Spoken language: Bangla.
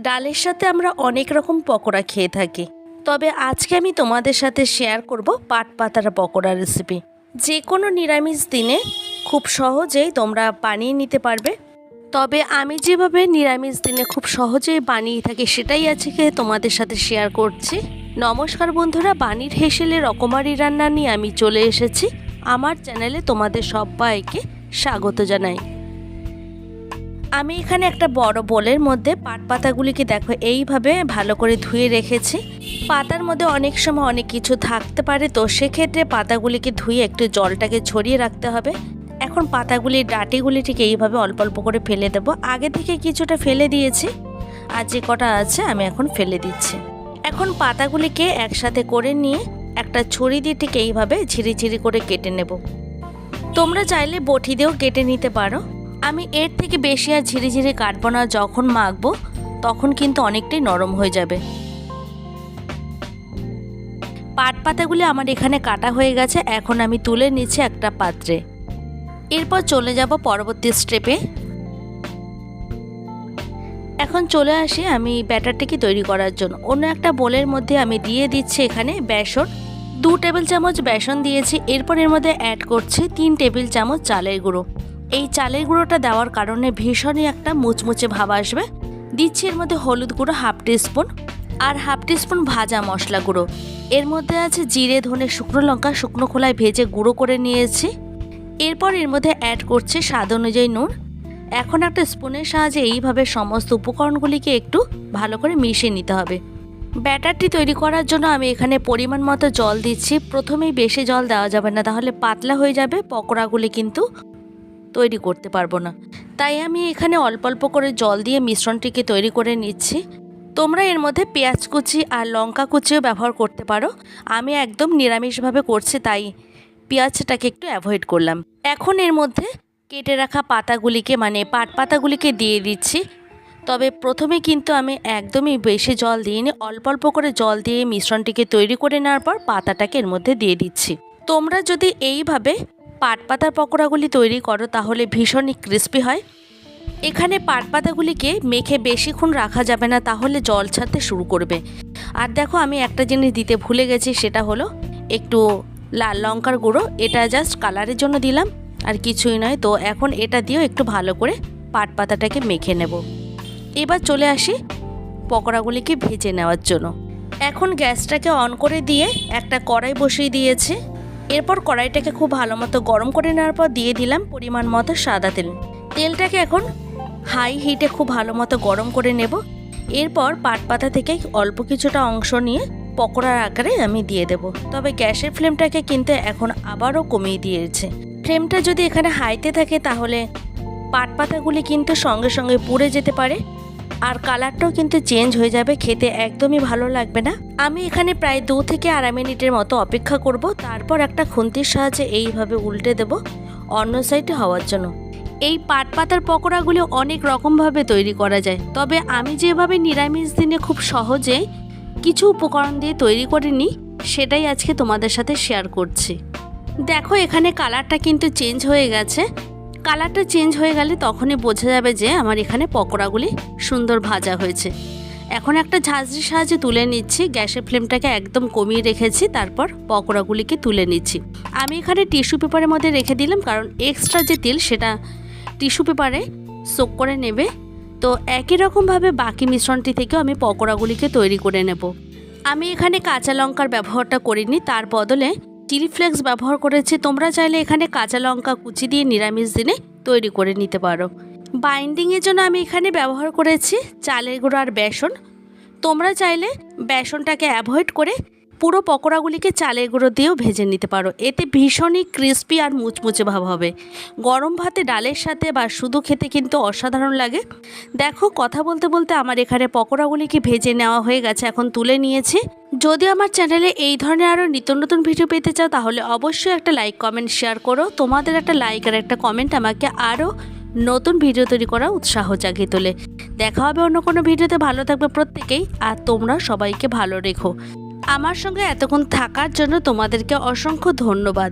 ডালের সাথে আমরা অনেক রকম পকোড়া খেয়ে থাকি। তবে আজকে আমি তোমাদের সাথে শেয়ার করব পাট পাতার পকোড়া রেসিপি যে কোনো নিরামিষ দিনে খুব সহজেই তোমরা বানিয়ে নিতে পারবে। তবে আমি যেভাবে নিরামিষ দিনে খুব সহজেই বানিয়ে থাকি সেটাই আজকে তোমাদের সাথে শেয়ার করছি। নমস্কার বন্ধুরা, বানির হেসেলে রকমারি রান্না নিয়ে আমি চলে এসেছি। আমার চ্যানেলে তোমাদের সবাইকে স্বাগত জানাই। আমি এখানে একটা বড় বোলের মধ্যে পাট পাতাগুলিকে দেখো, এইভাবে ভালো করে ধুয়ে রেখেছি। পাতার মধ্যে অনেক সময় অনেক কিছু থাকতে পারে, তো সেক্ষেত্রে পাতাগুলিকে ধুয়ে একটু জলটাকে ছড়িয়ে রাখতে হবে। এখন পাতাগুলির ডাটিগুলি ঠিক এইভাবে অল্প অল্প করে ফেলে দেবো। আগে থেকে কিছুটা ফেলে দিয়েছি, আর যে কটা আছে আমি এখন ফেলে দিচ্ছি। এখন পাতাগুলিকে একসাথে করে নিয়ে একটা ছড়ি দিয়ে ঠিক এইভাবে ঝিরি ঝিরি করে কেটে নেব। তোমরা চাইলে বটি দিয়েও কেটে নিতে পারো। আমি এর থেকে বেশি আর ঝিরি ঝিরি কাটবো না, যখন মাখবো, তখন কিন্তু অনেকটাই নরম হয়ে যাবে। পাট পাতাগুলি আমার এখানে কাটা হয়ে গেছে, এখন আমি তুলে নিচ্ছি একটা পাত্রে। এরপর চলে যাব পরবর্তী স্টেপে। এখন চলে আসি আমি ব্যাটারটিকে তৈরি করার জন্য। অন্য একটা বোলের মধ্যে আমি দিয়ে দিচ্ছি এখানে বেসন। দু টেবিল চামচ বেসন দিয়েছি, এরপর এর মধ্যে অ্যাড করছি তিন টেবিল চামচ চালের গুঁড়ো। এই চালের গুঁড়োটা দেওয়ার কারণে ভীষণই একটা মুচমুচে ভাব আসবে। দিচ্ছি এর মধ্যে হলুদ গুঁড়ো হাফ স্পুন আর হাফ স্পুন ভাজা মশলা গুঁড়ো। এর মধ্যে আছে জিরে, ধনে শুকনো লঙ্কা, শুকনো খোলায় ভেজে গুঁড়ো করে নিয়েছি। এরপর এর মধ্যে অ্যাড করছে স্বাদ অনুযায়ী নুন। এখন একটা স্পুনের সাহায্যে এইভাবে সমস্ত উপকরণগুলিকে একটু ভালো করে মিশিয়ে নিতে হবে। ব্যাটারটি তৈরি করার জন্য আমি এখানে পরিমাণ মতো জল দিচ্ছি। প্রথমেই বেশি জল দেওয়া যাবে না, তাহলে পাতলা হয়ে যাবে, পকোড়াগুলি কিন্তু তৈরি করতে পারব না। তাই আমি এখানে অল্প অল্প করে জল দিয়ে মিশ্রণটিকে তৈরি করে নিচ্ছি। তোমরা এর মধ্যে পেঁয়াজ কুচি আর লঙ্কা কুচিও ব্যবহার করতে পারো। আমি একদম নিরামিষভাবে করছি তাই পেঁয়াজটাকে একটু অ্যাভয়েড করলাম। এখন এর মধ্যে কেটে রাখা পাতাগুলিকে মানে পাট পাতাগুলিকে দিয়ে দিচ্ছি। তবে প্রথমে কিন্তু আমি একদমই বেশি জল দিইনি। অল্প অল্প করে জল দিয়ে মিশ্রণটিকে তৈরি করে নেওয়ার পর পাতাটাকে এর মধ্যে দিয়ে দিচ্ছি। তোমরা যদি এইভাবে পাট পাতার পকোড়াগুলি তৈরি করো তাহলে ভীষণই ক্রিস্পি হয়। এখানে পাট পাতাগুলিকে মেখে বেশিক্ষণ রাখা যাবে না, তাহলে জল ছাড়তে শুরু করবে। আর দেখো আমি একটা জিনিস দিতে ভুলে গেছি, সেটা হলো একটু লাল লঙ্কার গুঁড়ো, এটা জাস্ট কালারের জন্য দিলাম, আর কিছুই নয়। তো এখন এটা দিয়েও একটু ভালো করে পাট পাতাটাকে মেখে নেব। এবার চলে আসি পকোড়াগুলিকে ভেজে নেওয়ার জন্য। এখন গ্যাসটাকে অন করে দিয়ে একটা কড়াই বসিয়ে দিয়েছি। এরপর কড়াইটাকে খুব ভালো মতো গরম করে নেওয়ার পর দিয়ে দিলাম পরিমাণ মতো সাদা তেল। তেলটাকে এখন হাই হিটে খুব ভালো মতো গরম করে নেব। এরপর পাট পাতা থেকে অল্প কিছুটা অংশ নিয়ে পকোড়ার আকারে আমি দিয়ে দেব। তবে গ্যাসের ফ্লেমটাকে কিন্তু এখন আবারও কমিয়ে দিয়েছে। ফ্লেমটা যদি এখানে হাইতে থাকে তাহলে পাট পাতাগুলি কিন্তু সঙ্গে সঙ্গে পুড়ে যেতে পারে। আর কালারটাও কিন্তু চেঞ্জ হয়ে যাবে, খেতে একদমই ভালো লাগবে না। আমি এখানে প্রায় দু থেকে আড়াই মিনিটের মতো অপেক্ষা করব, তারপর একটা খুন্তির সাহায্যে এইভাবে উল্টে দেব অন্য সাইডে হওয়ার জন্য। এই পাট পাতার পকোড়াগুলি অনেক রকমভাবে তৈরি করা যায়, তবে আমি যেভাবে নিরামিষ দিনে খুব সহজে কিছু উপকরণ দিয়ে তৈরি করে নিই, সেটাই আজকে তোমাদের সাথে শেয়ার করছি। দেখো, এখানে কালারটা কিন্তু চেঞ্জ হয়ে গেছে। কালারটা চেঞ্জ হয়ে গেলে তখনই বোঝা যাবে যে আমার এখানে পকোড়াগুলি সুন্দর ভাজা হয়েছে। এখন একটা ঝাঁঝরির সাহায্যে তুলে নিচ্ছি, গ্যাসের ফ্লেমটাকে একদম কমিয়ে রেখেছি, তারপর পকোড়াগুলিকে তুলে নিচ্ছি। আমি এখানে টিস্যু পেপারের মধ্যে রেখে দিলাম, কারণ এক্সট্রা যে তেল সেটা টিস্যু পেপারে সোক করে নেবে। তো একই রকমভাবে বাকি মিশ্রণটি থেকেও আমি পকোড়াগুলিকে তৈরি করে নেব। আমি এখানে কাঁচা লঙ্কার ব্যবহারটা করিনি, তার বদলে চিলি ফ্লেক্স ব্যবহার করেছি, তোমরা চাইলে এখানে কাঁচা লঙ্কা কুচি দিয়ে নিরামিষ দিনে তৈরি করে নিতে পারো। বাইন্ডিংয়ের জন্য আমি এখানে ব্যবহার করেছি চালের গুঁড়ো আর বেসন। তোমরা চাইলে বেসনটাকে অ্যাভয়েড করে পুরো পকোড়াগুলিকে চালের গুঁড়ো দিয়েও ভেজে নিতে পারো। এতে ভীষণই ক্রিস্পি আর মুচমুচে ভাব হবে। গরম ভাতে ডালের সাথে বা শুধু খেতে কিন্তু অসাধারণ লাগে। দেখো, কথা বলতে বলতে আমার এখানে পকোড়াগুলিকে ভেজে নেওয়া হয়ে গেছে, এখন তুলে নিয়েছি। যদি আমার চ্যানেলে এই ধরনের আরও নিত্য নতুন ভিডিও পেতে চাও, তাহলে অবশ্যই একটা লাইক কমেন্ট শেয়ার করো। তোমাদের একটা লাইক আর একটা কমেন্ট আমাকে আরও নতুন ভিডিও তৈরি করা উৎসাহ জাগিয়ে তোলে। দেখা হবে অন্য কোনো ভিডিওতে। ভালো থাকবে প্রত্যেকেই। আর তোমরা সবাইকে ভালো রেখো। আমার সঙ্গে এতক্ষণ থাকার জন্য তোমাদেরকে অসংখ্য ধন্যবাদ।